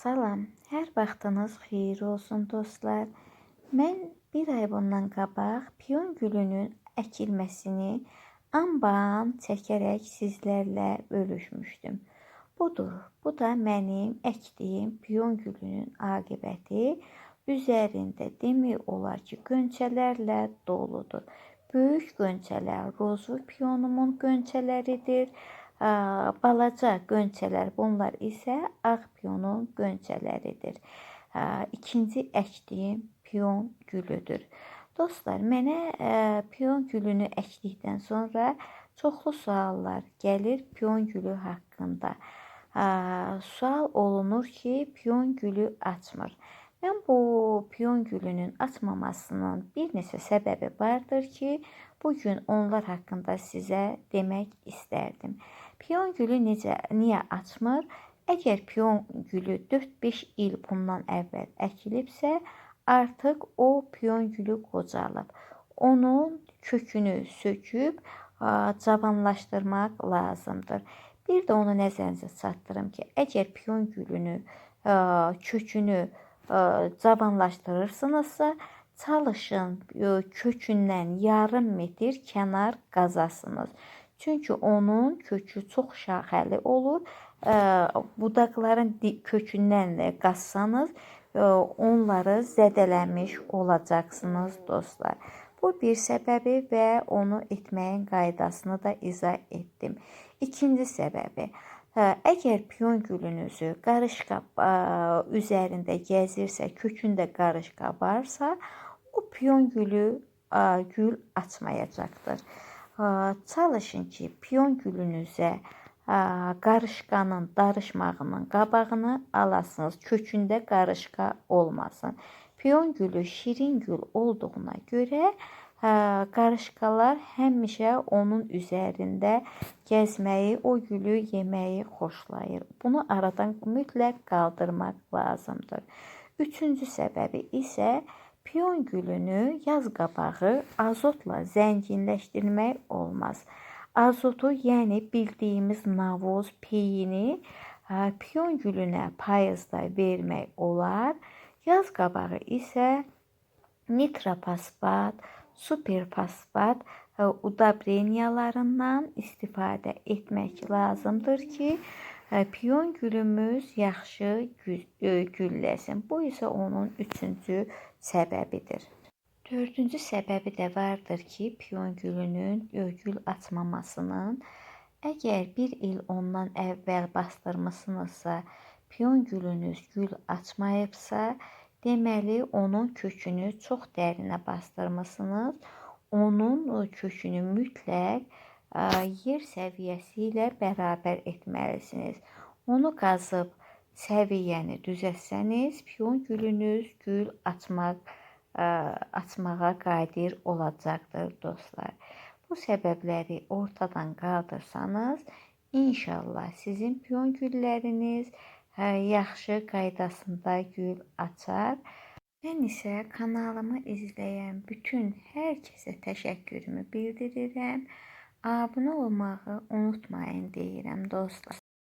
Salam, hər vaxtınız xeyir olsun dostlar. Mən bir ay bundan qabaq piyon gülünün əkilməsini anbaan çəkərək sizlərlə bölüşmüşdüm. Budur, bu da mənim əkdiyim piyon gülünün aqibəti. Üzərində demək olar ki, gönçələrlə doludur. Böyük gönçələr rozu piyonumun gönçələridir. Balaca gönçələr bunlar isə ağ piyonun gönçələridir. İkinci əkdiyim piyon gülüdür. Dostlar, mənə piyon gülünü əkdikdən sonra çoxlu suallar gəlir piyon gülü haqqında. Sual olunur ki, piyon gülü açmır. Mən bu piyon gülünün açmamasının bir neçə səbəbi vardır ki, bu gün onlar haqqında sizə demək istərdim. Piyon gülü necə, niyə açmır? Əgər piyon gülü 4-5 il bundan əvvəl əkilibsə, artıq o piyon gülü qocalıb. Onun kökünü söküb cavanlaşdırmaq lazımdır. Bir də onu nəzərinizə çatdırım ki, əgər piyon gülünü kökünü cavanlaşdırırsınızsa, çalışın kökündən yarım metr kənar qazasınız. Çünki onun kökü çox şaxəli olur. Budaqların kökündən də qazsanız, onları zədələmiş olacaqsınız dostlar. Bu bir səbəbi və onu etməyin qaydasını da izah etdim. İkinci səbəbi, əgər piyon gülünüzü qarışqa üzərində gəzirsə, kökündə qarışqa varsa, o piyon gülü gül açmayacaqdır. Çalışın ki, piyon gülünüzə qarışqanın darışmağının qabağını alasınız. Kökündə qarışqa olmasın. Piyon gülü şirin gül olduğuna görə qarışqalar həmişə onun üzərində gəzməyi, o gülü yeməyi xoşlayır. Bunu aradan mütləq qaldırmaq lazımdır. Üçüncü səbəbi isə Piyon gülünü yaz qabağı azotla zənginləşdirmək olmaz. Azotu, yəni bildiyimiz navoz, peyini piyon gülünə payızda vermək olar. Yaz qabağı isə nitrofosfat, superfosfat udobrenyalarından istifadə etmək lazımdır ki, piyon gülümüz yaxşı gülləsin. Bu isə onun üçüncü səbəbidir. Dördüncü səbəbi də vardır ki, piyon gülünün gül açmamasının əgər bir il ondan əvvəl bastırmısınızsa, piyon gülünüz gül açmayıbsa, deməli onun kökünü çox dərinə bastırmısınız. Onun kökünü mütləq yer səviyyəsi ilə bərabər etməlisiniz. Onu qazıb səviyyəni düzəltsəniz, piyon gülünüz gül açmaq açmağa qadir olacaqdır dostlar. Bu səbəbləri ortadan qaldırsanız, inşallah sizin piyon gülləriniz yaxşı qaydasında gül açar. Mən isə kanalımı izləyən bütün hər kəsə təşəkkürümü bildirirəm. Abunə olmağı unutmayın deyirəm dostlar.